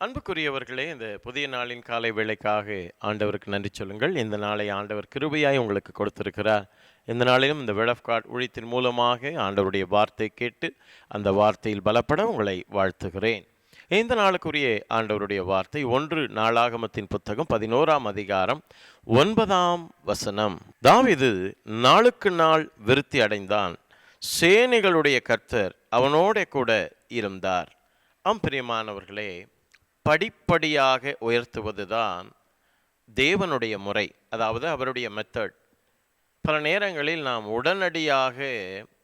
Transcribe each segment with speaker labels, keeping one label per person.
Speaker 1: அன்புக்குரியவர்களே இந்த புதிய நாளின் காலை வேளைக்காக ஆண்டவருக்கு நன்றி சொல்லுங்கள். இந்த நாளை ஆண்டவர் கிருபையாய் உங்களுக்கு கொடுத்திருக்கிறார். இந்த நாளிலும் இந்த வேர்ட் ஆஃப் காட் மூலமாக ஆண்டவருடைய வார்த்தை கேட்டு அந்த வார்த்தையில் பலப்பட உங்களை வாழ்த்துகிறேன். இந்த நாளுக்குரிய ஆண்டவருடைய வார்த்தை ஒன்று நாளாகமத்தின் புத்தகம் பதினோராம் அதிகாரம் ஒன்பதாம் வசனம். தாவீது நாளுக்கு நாள் விருத்தி அடைந்தான். சேனைகளுடைய கர்த்தர் அவனோட கூட இருந்தார். ஆம் பிரியமானவர்களே படிப்படியாக உயர்த்துவதுதான் தேவனுடைய முறை அதாவது அவருடைய மெத்தட் பல நேரங்களில் நாம் உடனடியாக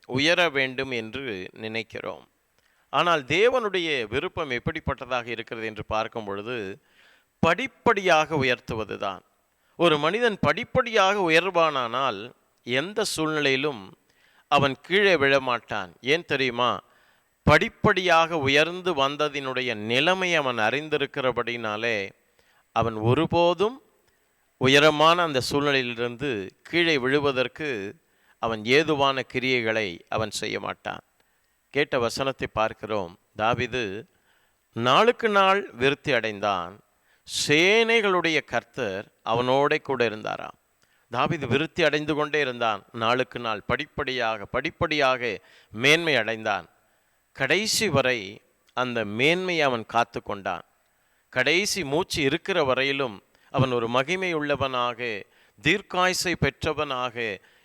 Speaker 1: உயர வேண்டும் என்று நினைக்கிறோம். ஆனால் தேவனுடைய விருப்பம் எப்படிப்பட்டதாக இருக்கிறது என்று பார்க்கும் பொழுது படிப்படியாக உயர்த்துவது தான் ஒரு மனிதன் படிப்படியாக உயர்வானானால் எந்த சூழ்நிலையிலும் அவன் கீழே விழமாட்டான். ஏன் தெரியுமா? படிப்படியாக உயர்ந்து வந்ததினுடைய நிலைமை அவன் அறிந்திருக்கிறபடினாலே அவன் ஒருபோதும் உயரமான அந்த சூழ்நிலையிலிருந்து கீழே விழுவதற்கு அவன் ஏதுவான கிரியைகளை அவன் செய்ய மாட்டான். கேட்ட வசனத்தை பார்க்கிறோம். தாவிது நாளுக்கு நாள் விருத்தி அடைந்தான். சேனைகளுடைய கர்த்தர் அவனோட கூட இருந்தாராம். தாவிது விருத்தி அடைந்து கொண்டே இருந்தான். நாளுக்கு நாள் படிப்படியாக படிப்படியாக மேன்மை அடைந்தான். கடைசி வரை அந்த மேன்மையை அவன் காத்து கொண்டான். கடைசி மூச்சு இருக்கிற வரையிலும் அவன் ஒரு மகிமை உள்ளவனாக தீர்க்காயுசை பெற்றவனாக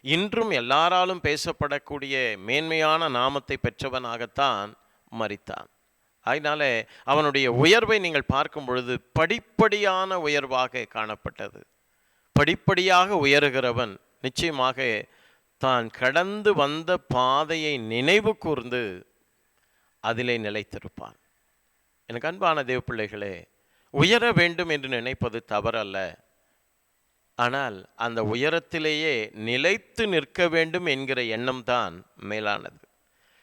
Speaker 1: இன்றும் எல்லாராலும் பேசப்படக்கூடிய மேன்மையான நாமத்தை பெற்றவனாகத்தான் மறித்தான் அதனால அவனுடைய உயர்வை நீங்கள் பார்க்கும் பொழுது படிப்படியான உயர்வாக காணப்பட்டது. படிப்படியாக உயருகிறவன் நிச்சயமாக தான் கடந்து வந்த பாதையை நினைவு கூர்ந்து அதிலே நிலைத்திருப்பான். எனக்கு அன்பான தேவ பிள்ளைகளே உயர வேண்டும் என்று நினைப்பது தவறல்ல. ஆனால் அந்த உயரத்திலேயே நிலைத்து நிற்க வேண்டும் என்கிற எண்ணம் தான் மேலானது.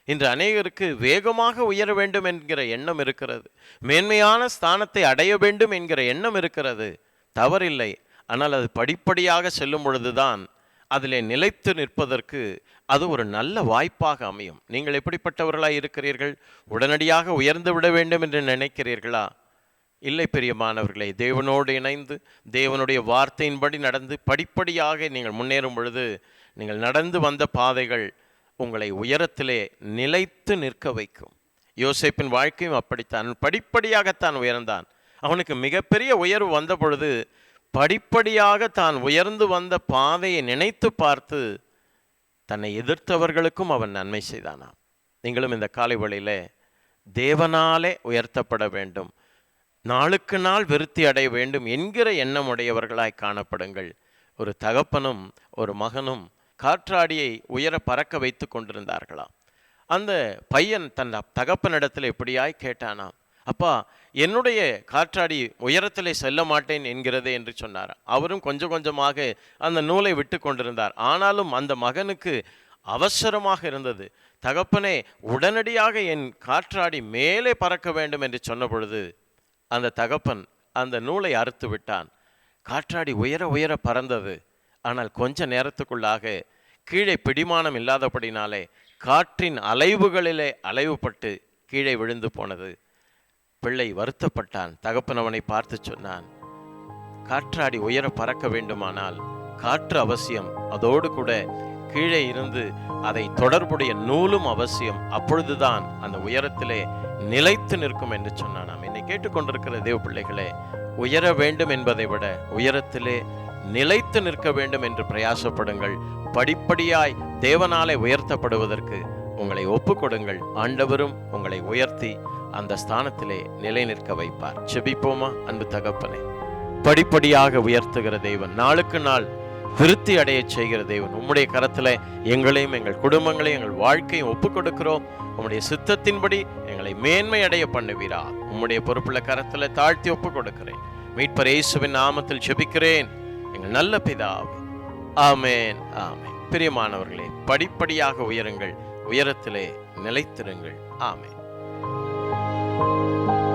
Speaker 1: இன்று அநேகருக்கு வேகமாக உயர வேண்டும் என்கிற எண்ணம் இருக்கிறது. மேன்மையான ஸ்தானத்தை அடைய வேண்டும் என்கிற எண்ணம் இருக்கிறது. தவறில்லை. ஆனால் அது படிப்படியாக செல்லும் பொழுதுதான் அதிலே நிலைத்து நிற்பதற்கு அது ஒரு நல்ல வாய்ப்பாக அமையும். நீங்கள் எப்படிப்பட்டவர்களாய் இருக்கிறீர்கள்? உடனடியாக உயர்ந்து விட வேண்டும் என்று நினைக்கிறீர்களா? இல்லை பெரியமானவர்களே தேவனோடு இணைந்து தேவனுடைய வார்த்தையின்படி நடந்து படிப்படியாக நீங்கள் முன்னேறும் பொழுது நீங்கள் நடந்து வந்த பாதைகள் உங்களை உயரத்திலே நிலைத்து நிற்க வைக்கும். யோசேப்பின் வாழ்க்கையும் அப்படித்தான். படிப்படியாகத்தான் உயர்ந்தான். அவனுக்கு மிகப்பெரிய உயர்வு வந்த பொழுது படிப்படியாக தான் உயர்ந்து வந்த பாதையை நினைத்து பார்த்து தன்னை எதிர்த்தவர்களுக்கும் அவன் நன்மை செய்தானாம். நீங்களும் இந்த காலை வழியிலே தேவனாலே உயர்த்தப்பட வேண்டும். நாளுக்கு நாள் விருத்தி அடைய வேண்டும் என்கிற எண்ணம் உடையவர்களாய் காணப்படுங்கள். ஒரு தகப்பனும் ஒரு மகனும் காற்றாடியை உயர பறக்க வைத்து கொண்டிருந்தார்களாம். அந்த பையன் தன் தகப்பனிடத்தில் எப்படியாய் கேட்டானாம் அப்பா என்னுடைய காற்றாடி உயரத்திலே செல்ல மாட்டேன் என்கிறதே என்று சொன்னார். அவரும் கொஞ்சம் கொஞ்சமாக அந்த நூலை விட்டு கொண்டிருந்தார். ஆனாலும் அந்த மகனுக்கு அவசரமாக இருந்தது. தகப்பனே உடனடியாக என் காற்றாடி மேலே பறக்க வேண்டும் என்று சொன்ன பொழுது அந்த தகப்பன் அந்த நூலை அறுத்து விட்டான். காற்றாடி உயர உயர பறந்தது. ஆனால் கொஞ்ச நேரத்துக்குள்ளாக கீழே பிடிமானம் இல்லாதபடினாலே காற்றின் அலைவுகளிலே அலைவுபட்டு கீழே விழுந்து போனது. பிள்ளை வருத்தப்பட்டான். தகப்பனவனை பார்த்து சொன்னான். காற்றாடி உயர பறக்க வேண்டுமானால் காற்று அவசியம். அதோடு கூட கீழே இருந்து அதை தொடர்புடைய நூலும் அவசியம். அப்பொழுதுதான் அந்த உயரத்திலே நிலைத்து நிற்கும் என்று சொன்னானாம் என்னை கேட்டுக்கொண்டிருக்கிற தேவ பிள்ளைகளே உயர வேண்டும் என்பதை விட உயரத்திலே நிலைத்து நிற்க வேண்டும் என்று பிரயாசப்படுங்கள். படிப்படியாய் தேவனாலே உயர்த்தப்படுவதற்கு உங்களை ஒப்புக்கொடுங்கள். ஆண்டவரும் உங்களை உயர்த்தி அந்த ஸ்தானத்திலே நிலை நிற்க வைப்பார். செபிப்போமா அன்பு தகப்பனே? படிப்படியாக உயர்த்துகிற தெய்வன் நாளுக்கு நாள் விருத்தி அடைய செய்கிற தெய்வன் உம்முடைய கரத்துல எங்களையும் எங்கள் குடும்பங்களையும் எங்கள் வாழ்க்கையும் ஒப்புக் கொடுக்கிறோம். உம்முடைய சித்தத்தின்படி எங்களை மேன்மை அடைய பண்ணுவீரா. உம்முடைய பொறுப்புள்ள கரத்துல தாழ்த்தி ஒப்புக் கொடுக்கிறேன். மீட்பர் இயேசுவின் நாமத்தில் செபிக்கிறேன். எங்கள் நல்ல பிதாவே. ஆமேன் ஆமேன். பிரியமானவர்களே படிப்படியாக உயருங்கள். உயரத்திலே நிலைத்திருங்கள். ஆமேன். you